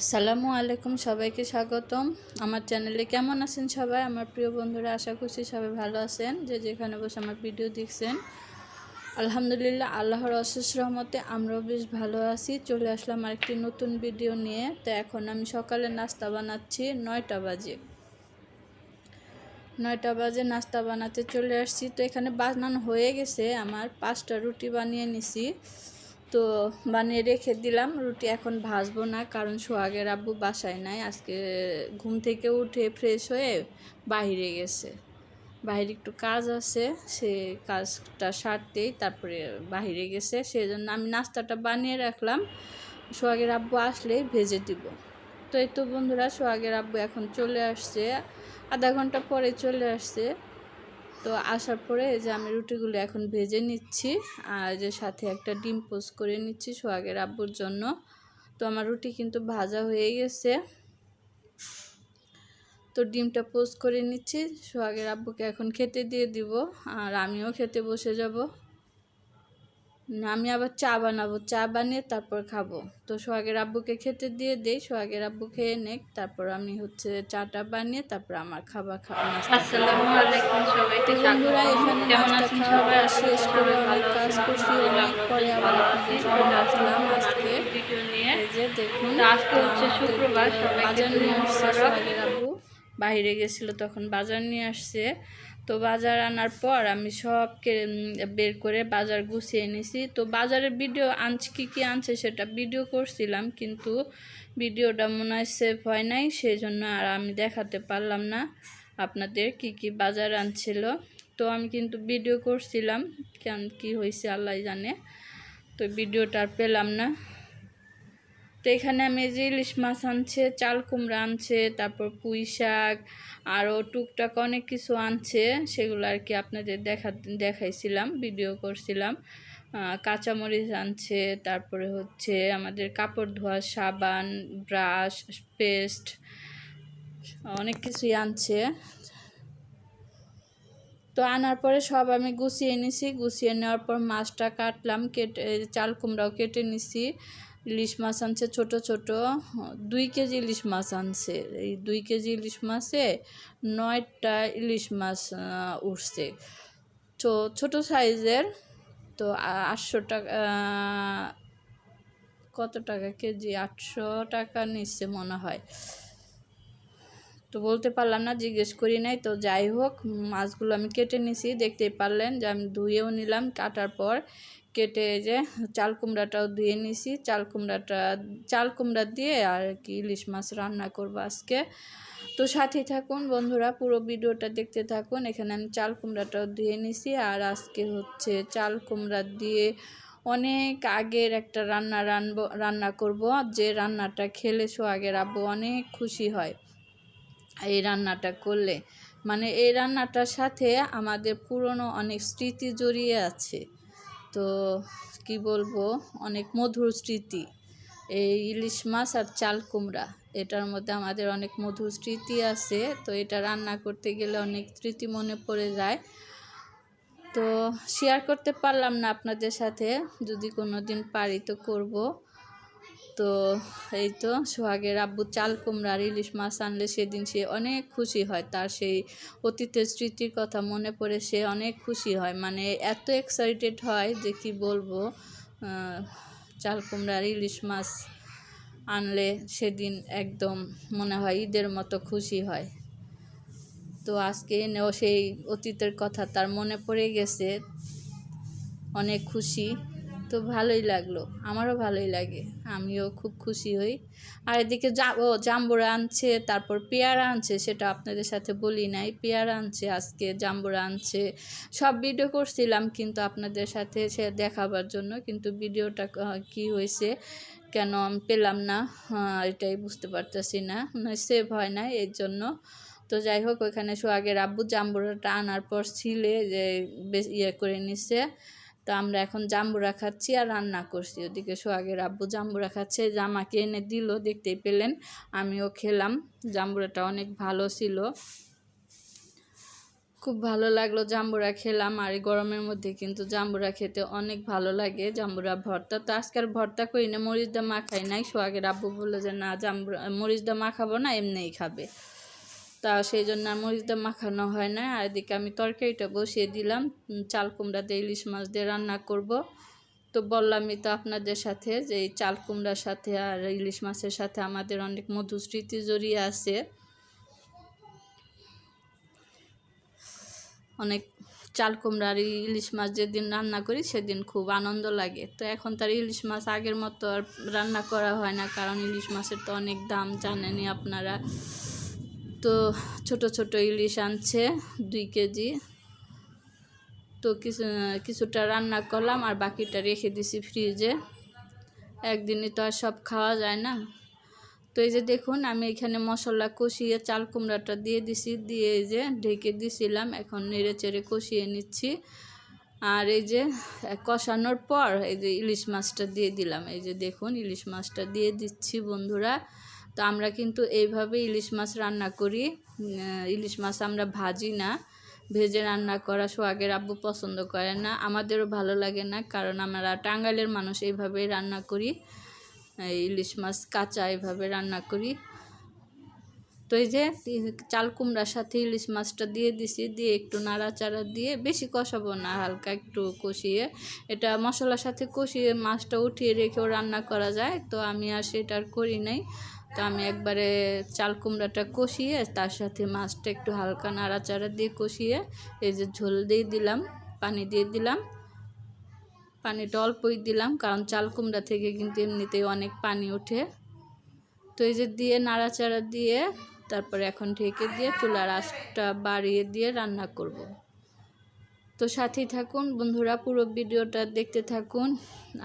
আসসালামু আলাইকুম, সবাইকে স্বাগতম। আমার চ্যানেলে কেমন আছেন সবাই? আমার প্রিয় বন্ধুরা, আশা করছি সবাই ভালো আছেন। যে যেখানে বসে আমার ভিডিও দেখছেন। আলহামদুলিল্লাহ, আল্লাহর অশেষ রহমতে আমরাও বেশ ভালো আছি। চলে আসলাম আরেকটি নতুন ভিডিও নিয়ে। তো এখন আমি সকালে নাস্তা বানাচ্ছি নয়টা বাজে। নয়টা বাজে, নাস্তা বানাতে চলে আসছি। তো এখানে বানানো হয়ে গেছে। আমার পাঁচটা রুটি বানিয়ে নিছি। তো বানিয়ে রেখে দিলাম। রুটি এখন ভাজবো না, কারণ সোহাগের আব্বু বাসায় নাই। আজকে ঘুম থেকে উঠে ফ্রেশ হয়ে বাইরে গেছে। বাইরে একটু কাজ আছে, সে কাজটা সারতেই তারপরে বাইরে গেছে। সেই জন্য আমি নাস্তাটা বানিয়ে রাখলাম। সোহাগের আব্বু আসলেই ভেজে দিব। তো এই তো বন্ধুরা, সোহাগের আব্বু এখন চলে আসছে। আধা ঘণ্টা পরে চলে আসছে। তো আসার পরে যে আমি রুটিগুলো এখন ভেজে নিচ্ছি, আর যে সাথে একটা ডিম পোস্ট করে নিচ্ছি সোহাগের আব্বুর জন্য। তো আমার রুটি কিন্তু ভাজা হয়ে গেছে। তো ডিমটা পোস্ট করে নিচ্ছি, সোহাগের আব্বুকে এখন খেতে দিয়ে দিব, আর আমিও খেতে বসে যাব। আমি আবার চা বানাবো। চা বানিয়ে তারপর খাব। তো সোহাগের আব্বুকে খেতে দিয়ে দেই। সোহাগের আব্বু খেয়ে নেক। তারপর আমি হচ্ছে চাটা বানিয়ে তারপর আমার খাবার খাব আসসালামু আলাইকুম সবাইকে বন্ধুরা এখানে নাস্তা খাওয়া শেষ করে অনেক কাজ করছি। অনেক পরে আবার আসলাম আজকে। ভিডিও নিয়ে। এই যে দেখুন আজকে হচ্ছে শুক্রবার, বাজার নিয়ে আসছে। সোহাগের আব্বু। বাইরে গেছিল তখন বাজার নিয়ে আসছে। তো বাজার আনার পর আমি সবকে বের করে বাজার গুছিয়ে এনেছি তো বাজারের ভিডিও আনছি, কী কী আনছে সেটা ভিডিও করছিলাম, কিন্তু ভিডিওটা মনে হয় সেভ হয় নাই সেই জন্য আর আমি দেখাতে পারলাম না আপনাদের কি কি বাজার আনছিল। তো আমি কিন্তু ভিডিও করছিলাম, কেন, কি হয়েছে আল্লাহ জানে। তো ভিডিওটা পেলাম না। তো এখানে আমি যে ইলিশ মাছ আনছে, চাল কুমড়া আনছে, তারপর পুঁই শাক আরও টুকটাক অনেক কিছু আনছে, সেগুলো আর কি আপনাদের দেখা, দেখাইছিলাম ভিডিও করছিলাম। কাঁচামরিচ আনছে, তারপরে হচ্ছে আমাদের কাপড় ধোয়ার সাবান, ব্রাশ, পেস্ট, অনেক কিছুই আনছে। তো আনার পরে সব আমি গুছিয়ে নিছি, গুছিয়ে নেওয়ার পর মাছটা কাটলাম, কেটে, চাল কুমড়াও কেটে নিছি। ইলিশ মাছ আনছে ছোট ছোট। দুই কেজি ইলিশ মাছ আনছে। এই দুই কেজি ইলিশ মাছে নয়টা ইলিশ মাছ উঠছে। তো ছোট সাইজের, তো আটশো টাকা কত টাকা কেজি? আটশো টাকা নিচ্ছে মনে হয়। তো বলতে পারলাম না, জিজ্ঞেস করি নাই। তো যাই হোক, মাছগুলো আমি কেটে নিছি। দেখতেই পারলেন যে আমি ধুয়েও নিলাম, কাটার পর কেটে যে চাল কুমড়াটাও ধুয়ে নিছি। চাল কুমড়াটা, চাল কুমড়া দিয়ে আর কি ইলিশ মাছ রান্না করব আজকে। তো সাথেই থাকুন বন্ধুরা, পুরো ভিডিওটা দেখতে থাকুন। এখানে আমি চাল কুমড়াটাও ধুয়ে নিছি আর আজকে হচ্ছে চাল কুমড়া দিয়ে অনেক আগের একটা রান্না রানবো, রান্না করব। যে রান্নাটা খেলে সোহাগের আব্বু, অনেক খুশি হয় এই রান্নাটা করলে। মানে এই রান্নাটার সাথে আমাদের পুরনো অনেক স্মৃতি জড়িয়ে আছে। তো কি বলব, অনেক মধুর স্মৃতি। এই ইলিশ মাছ আর চাল কুমড়া, এটার মধ্যে আমাদের অনেক মধুর স্মৃতি আছে। তো এটা রান্না করতে গেলে অনেক স্মৃতি মনে পড়ে যায়। তো শেয়ার করতে পারলাম না আপনাদের সাথে, যদি কোনো দিন পারি তো করব। তো এই তো সোহাগের আব্বু চাল কুমড়া ইলিশ মাছ আনলে সেদিন সে অনেক খুশি হয়। তার সেই অতীতের স্মৃতির কথা মনে পড়ে সে অনেক খুশি হয়। মানে এত এক্সাইটেড হয় যে কি বলব চাল কুমড়া ইলিশ মাছ আনলে সেদিন একদম মনে হয় ঈদের মতো খুশি হয়। তো আজকে এনেও সেই অতীতের কথা তার মনে পড়ে গেছে। অনেক খুশি। তো ভালোই লাগল আমারও ভালোই লাগে আমিও খুব খুশি হই। আর এদিকে জা ও জাম্বুরা আনছে তারপর পেয়ারা আনছে সেটা আপনাদের সাথে বলি নাই। পেয়ারা আনছে আজকে জাম্বুরা আনছে। সব ভিডিও করছিলাম কিন্তু আপনাদের সাথে সে দেখাবার জন্য কিন্তু ভিডিওটা ক- হয়েছে কেন আমি পেলাম না হ্যাঁ, এটাই বুঝতে পারতেছি না সেভ হয় না এর জন্য। তো যাই হোক ওইখানে সোহাগের আব্বু জাম্বুরাটা আনার পর ছিলে যে ইয়ে করে নিছে। তো আমরা এখন জাম্বুরা খাচ্ছি আর রান্না করছি। ওদিকে সোহাগের আব্বু জাম্বুরা খাচ্ছে। জামাকে এনে দিল, দেখতেই পেলেন, আমিও খেলাম। জাম্বুরাটা অনেক ভালো ছিল। খুব ভালো লাগল জাম্বুরা খেলাম আর গরমের মধ্যে কিন্তু জাম্বুরা খেতে অনেক ভালো লাগে, জাম্বুরা ভর্তা। তো আজকের ভর্তা করি না, মরিচ দা মাখাই নাই। সোহাগের আব্বু বলল যে, না, জাম্বুরা, মরিচ দা মাখাবো না, এমনিই খাবে। তা সেই জন্য আর মরিচ দা মাখানো হয় না। আর এদিকে আমি তরকারিটা বসিয়ে দিলাম। চাল কুমড়া দিয়ে ইলিশ মাছ দিয়ে রান্না করব। তো বললামই তো আপনাদের সাথে যে এই চাল কুমড়ার সাথে আর ইলিশ মাছের সাথে আমাদের অনেক মধুর স্মৃতি জড়িয়ে আছে। অনেক চাল কুমড়া আর ইলিশ মাছ যেদিন রান্না করি সেদিন খুব আনন্দ লাগে। তো এখন তার ইলিশ মাছ আগের মতো আর রান্না করা হয় না, কারণ ইলিশ মাছের তো অনেক দাম জানেনই আপনারা। তো ছোট ছোট ইলিশ আনছে, দুই কেজি। তো কিছু, কিছুটা রান্না করলাম আর বাকিটা রেখে দিছি ফ্রিজে। একদিনই তো আর সব খাওয়া যায় না। তো এই যে দেখুন, আমি এখানে মশলা কষিয়ে চাল কুমড়াটা দিয়ে দিছি, দিয়ে এই যে ঢেকে দিছিলাম, এখন নেড়ে চেড়ে কষিয়ে নিচ্ছি। আর এই যে কষানোর পর এই যে ইলিশ মাছটা দিয়ে দিলাম। এই যে দেখুন, ইলিশ মাছটা দিয়ে দিচ্ছি বন্ধুরা। তো আমরা কিন্তু এইভাবে ইলিশ মাছ রান্না করি। ইলিশ মাছ আমরা ভাজি না। ভেজে রান্না করা সোহাগের আব্বু পছন্দ করে না। আমাদেরও ভালো লাগে না, কারণ আমরা টাঙ্গাইলের মানুষ এইভাবেই রান্না করি। ইলিশ মাছ কাঁচা এইভাবে রান্না করি। তো এই যে চাল কুমড়ার সাথে ইলিশ মাছটা দিয়ে দিছি, দিয়ে একটু নাড়াচাড়া দিয়ে বেশি কষাবো না, হালকা একটু কষিয়ে। এটা মশলার সাথে কষিয়ে মাছটা উঠিয়ে রেখেও রান্না করা যায়, তো আমি আর সেটা করি নাই। তো আমি একবারে চাল কুমড়াটা কষিয়ে তার সাথে মাছটা একটু হালকা নাড়াচাড়া দিয়ে কষিয়ে এই যে ঝোল দিয়ে দিলাম, পানি দিয়ে দিলাম পানিটা অল্পই দিলাম, কারণ চাল কুমড়া থেকে কিন্তু এমনিতেই অনেক পানি ওঠে তো এই যে দিয়ে নাড়াচাড়া দিয়ে তারপরে এখন ঢেকে দিয়ে চুলার আঁচটা বাড়িয়ে দিয়ে রান্না করব। তো সাথেই থাকুন। বন্ধুরা, পুরো ভিডিওটা দেখতে থাকুন।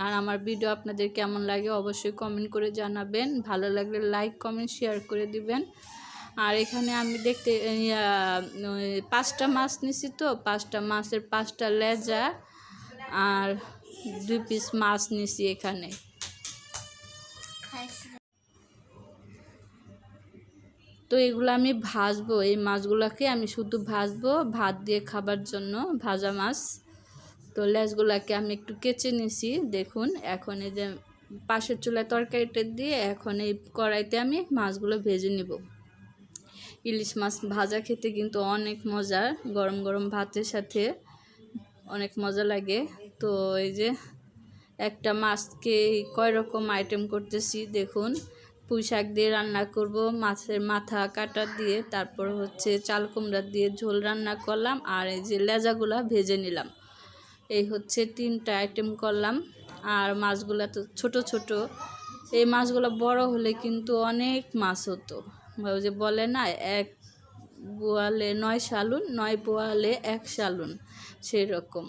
আর আমার ভিডিও আপনাদের কেমন লাগে অবশ্যই কমেন্ট করে জানাবেন। ভালো লাগলে লাইক কমেন্ট শেয়ার করে দিবেন। আর এখানে আমি দেখতে পাঁচটা মাছ নিছি তো, পাঁচটা মাছের পাঁচটা লেজা আর দুই পিস মাছ নিছি এখানে। তো এগুলো আমি ভাজবো। এই মাছগুলোকে আমি শুধু ভাজবো ভাত দিয়ে খাবার জন্য, ভাজা মাছ। তো লেজগুলোকে আমি একটু কেচে নিছি, দেখুন। এখন এই যে পাশের চুলায় তরকারিটা দিয়ে এখন এই কড়াইতে আমি মাছগুলো ভেজে নিব। ইলিশ মাছ ভাজা খেতে কিন্তু অনেক মজার গরম গরম ভাতের সাথে অনেক মজা লাগে। তো এই যে একটা মাছকে কয় রকম আইটেম করতেছি, দেখুন। পুঁই শাক দিয়ে রান্না করব, মাছের মাথা কাটা দিয়ে, তারপর হচ্ছে চাল কুমড়া দিয়ে ঝোল রান্না করলাম, আর এই যে লেজাগুলা ভেজে নিলাম। এই হচ্ছে তিনটা আইটেম করলাম, আর মাছগুলা তো ছোট ছোট। এই মাছগুলো বড় হলে কিন্তু অনেক মাছ হতো। যে বলে না, এক বোয়ালে নয় শালুন, নয় বোয়ালে এক শালুন সেই রকম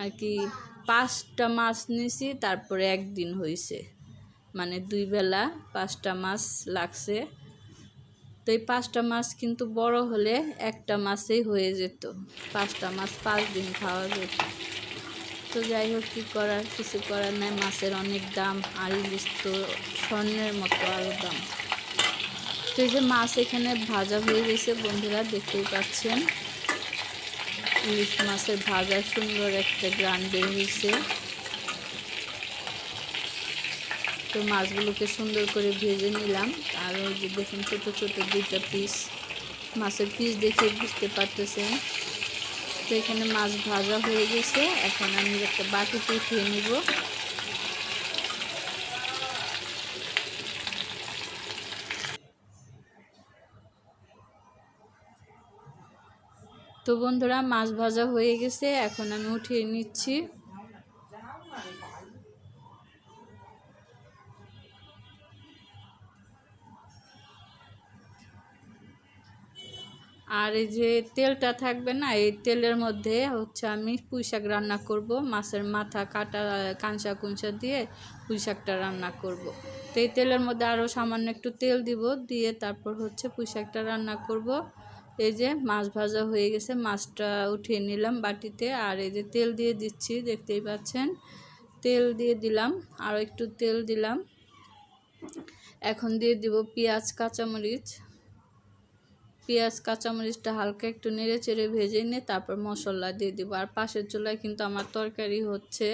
আর কি পাঁচটা মাছ নিছি, তারপরে একদিন হয়েছে মানে দুই বেলা পাঁচটা মাছ লাগছে। তো এই পাঁচটা মাছ কিন্তু বড় হলে একটা মাছেই হয়ে যেত। পাঁচটা মাছ পাঁচ দিন খাওয়া যেত। তো যাই হোক, কী করার? কিছু করার নাই। মাছের অনেক দাম, আর ইলিশ তো স্বর্ণের মতো আরও দাম। তো এই যে মাছ এখানে ভাজা হয়ে গেছে, বন্ধুরা দেখতেই পাচ্ছেন। ইলিশ মাছের ভাজা, সুন্দর একটা গ্রান বের হয়েছে। তো মাছগুলোকে সুন্দর করে ভেজে নিলাম। আর ওই যে দেখুন ছোটো ছোটো দুইটা পিস মাছের পিস দেখে বুঝতে পারতেছেন। তো এখানে মাছ ভাজা হয়ে গেছে। এখন আমি একটা বাটিতে উঠিয়ে নিব। তো বন্ধুরা, মাছ ভাজা হয়ে গেছে। এখন আমি উঠিয়ে নিচ্ছি। আর এই যে তেলটা থাকবে না, এই তেলের মধ্যে হচ্ছে আমি পুঁই শাক রান্না করব, মাছের মাথা কাটা, কাঁচা কুঞ্চা দিয়ে পুঁই শাকটা রান্না করব। তো এই তেলের মধ্যে আরও সামান্য একটু তেল দিব, দিয়ে তারপর হচ্ছে পুঁই শাকটা রান্না করব। এই যে মাছ ভাজা হয়ে গেছে, মাছটা উঠিয়ে নিলাম বাটিতে, আর এই যে তেল দিয়ে দিচ্ছি, দেখতেই পাচ্ছেন তেল দিয়ে দিলাম, আরও একটু তেল দিলাম এখন দিয়ে দিব পেঁয়াজ, কাঁচামরিচ পেঁয়াজ, কাঁচামরিচটা হালকা একটু নেড়ে চেড়ে ভেজে নিয়ে তারপর মশলা দিয়ে দিব। আর পাশের চুলায় কিন্তু আমার তরকারি হচ্ছে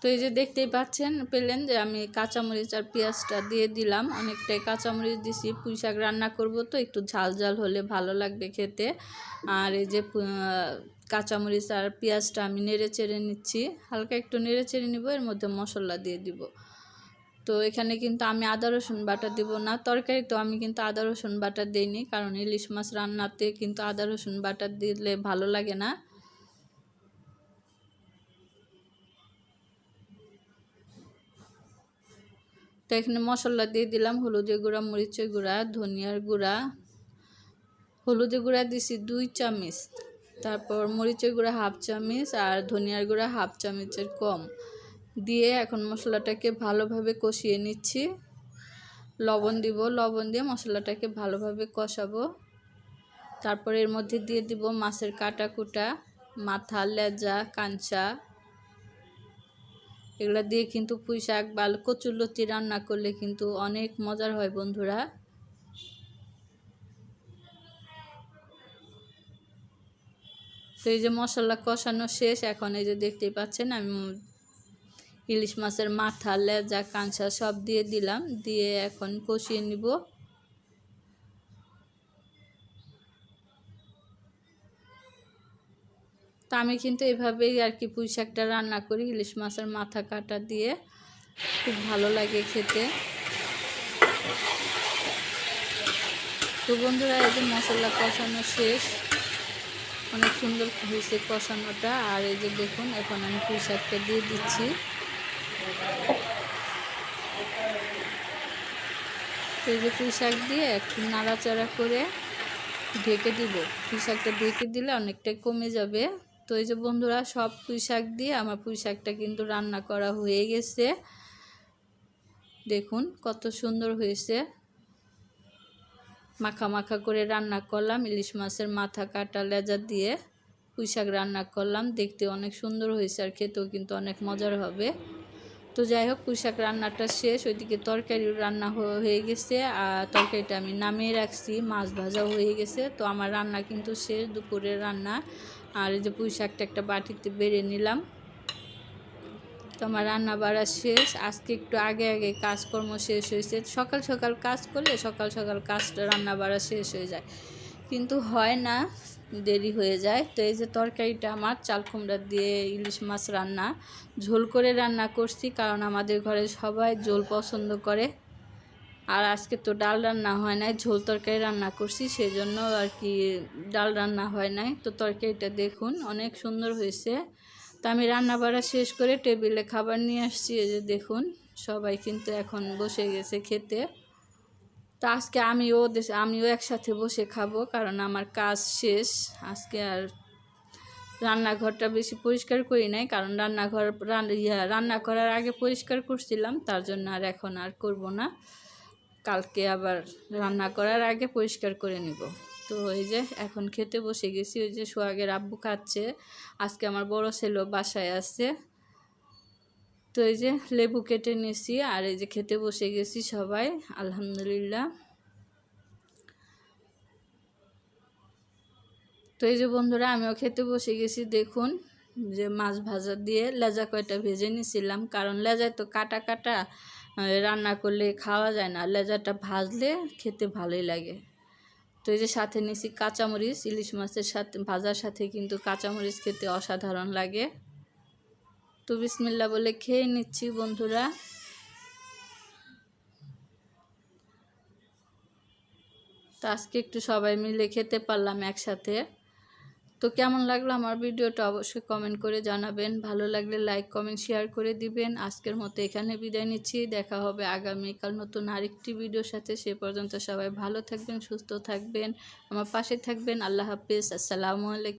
তো এই যে দেখতেই পাচ্ছেন, পেলেন যে আমি কাঁচামরিচ আর পেঁয়াজটা দিয়ে দিলাম। অনেকটাই কাঁচামরিচ দিছি, পুঁই শাক রান্না করব তো, একটু ঝাল ঝাল হলে ভালো লাগবে খেতে। আর এই যে কাঁচামরিচ আর পেঁয়াজটা আমি নেড়ে চেড়ে নিচ্ছি, হালকা একটু নেড়ে চেড়ে নিব, এর মধ্যে মশলা দিয়ে দিব। তো এখানে কিন্তু আমি আদা, রসুন বাটা দিব না, তরকারি তো আমি কিন্তু আদা, রসুন বাটা দিইনি, কারণ ইলিশ মাছ রান্নাতে কিন্তু আদা, রসুন বাটা দিলে ভালো লাগে না। তো এখানে মশলা দিয়ে দিলাম হলুদের গুঁড়া, মরিচের গুঁড়া, ধনিয়ার গুঁড়া। হলুদের গুঁড়া দিছি দুই চামচ, তারপর মরিচের গুঁড়া হাফ চামচ আর ধনিয়ার গুঁড়া হাফ চামচের কম। দিয়ে এখন মশলাটাকে ভালোভাবে কষিয়ে নিচ্ছি। লবণ দিব, লবণ দিয়ে মশলাটাকে ভালোভাবে কষাবো। তারপর এর মধ্যে দিয়ে দিব মাছের কাটা কুটা মাথা, লেজা কাঞ্চা এগুলো দিয়ে কিন্তু পুঁই শাক বা কচুরলতি রান্না করলে কিন্তু অনেক মজার হয় বন্ধুরা। তো এই যে মশলা কষানো শেষ, এখন এই যে দেখতেই পাচ্ছেন আমি ইলিশ মাছের মাথা, লেজা, কাঁচা সব দিয়ে দিলাম, দিয়ে এখন কষিয়ে নিব। তো আমি কিন্তু এভাবেই আর কি পুঁই শাকটা রান্না করি, ইলিশ মাছের মাথা কাটা দিয়ে। খুব ভালো লাগে খেতে। তো বন্ধুরা, এই যে মশলা কষানো শেষ। অনেক সুন্দর হয়েছে কষানোটা। আর এই যে দেখুন, এখন আমি পুঁই শাকটা দিয়ে দিচ্ছি। এই যে পুঁই শাক দিয়ে একটু নাড়াচাড়া করে ঢেকে দিব। পুঁই শাকটা ঢেকে দিলে অনেকটাই কমে যাবে। তো এই যে বন্ধুরা সব পুঁই শাক দিয়ে আমার পুঁই শাকটা কিন্তু রান্না করা হয়ে গেছে। দেখুন কত সুন্দর হয়েছে। মাখা মাখা করে রান্না করলাম, ইলিশ মাছের মাথা কাটা লেজা দিয়ে পুঁই শাক রান্না করলাম। দেখতে অনেক সুন্দর হয়েছে আর খেতেও কিন্তু অনেক মজার হবে। তো যাই হোক পুঁই শাক রান্নাটা শেষ, ওইদিকে তরকারি রান্না হয়ে গেছে। আর তরকারিটা আমি নামিয়ে রাখছি, মাছ ভাজাও হয়ে গেছে। তো আমার রান্না কিন্তু শেষ, দুপুরের রান্না। আর এই যে পুঁই শাকটা একটা বাটিতে বেড়ে নিলাম। তো আমার রান্না বাড়া শেষ। আজকে একটু আগে আগে কাজকর্ম শেষ হয়েছে। সকাল সকাল কাজ করলে সকাল সকাল কাজটা রান্না বাড়া শেষ হয়ে যায়। কিন্তু হয় না, দেরি হয়ে যায়। তো এই যে তরকারিটা আমার, চাল কুমড়া দিয়ে ইলিশ মাছ রান্না। ঝোল করে রান্না করছি কারণ আমাদের ঘরে সবাই ঝোল পছন্দ করে। আর আজকে তো ডাল রান্না হয় নাই, ঝোল তরকারি রান্না করছি, সেজন্য আর কি ডাল রান্না হয় নাই। তো তরকারিটা দেখুন, অনেক সুন্দর হয়েছে। তো আমি রান্না বাড়া শেষ করে টেবিলে খাবার নিয়ে আসছি, এই যে দেখুন, সবাই কিন্তু এখন বসে গেছে খেতে। তো আজকে আমিও আমিও একসাথে বসে খাব, কারণ আমার কাজ শেষ। আজকে আর রান্নাঘরটা বেশি পরিষ্কার করি নাই, কারণ রান্নাঘর, রান- রান্না করার আগে পরিষ্কার করছিলাম, তার জন্য আর এখন আর করব না। কালকে আবার রান্না করার আগে পরিষ্কার করে নিব। তো এই যে এখন খেতে বসে গেছি, ওই যে সোহাগের আব্বু খাচ্ছে। আজকে আমার বড় ছেলেও বাসায় আছে। তো এই যে লেবু কেটে নিয়েছি আর এই যে খেতে বসে গেছি সবাই, আলহামদুলিল্লাহ। তো এই যে বন্ধুরা, আমিও খেতে বসে গেছি। দেখুন যে মাছ ভাজা দিয়ে লেজা কয়টা ভেজে নিয়েছিলাম। কারণ লেজায় তো কাটা কাটা রান্না করলে খাওয়া যায় না। লেজাটা ভাজলে খেতে ভালোই লাগে। তো এই যে সাথে নিয়েছি কাঁচামরিচ, ইলিশ মাছের সাথে, ভাজার সাথে কিন্তু কাঁচামরিচ খেতে অসাধারণ লাগে। তো বিসমিল্লা বলে খেয়ে নিচ্ছি বন্ধুরা। তো আজকে একটু সবাই মিলে খেতে পারলাম একসাথে। তো কেমন লাগল আমার ভিডিওটা অবশ্যই কমেন্ট করে জানাবেন। ভালো লাগলে লাইক কমেন্ট শেয়ার করে দিবেন। আজকের মতো এখানে বিদায় নিচ্ছি। দেখা হবে আগামীকাল নতুন আরেকটি ভিডিওর সাথে। সে পর্যন্ত সবাই ভালো থাকবেন, সুস্থ থাকবেন। আমার পাশে থাকবেন। আল্লাহ হাফিজ। আসসালামু আলাইকুম।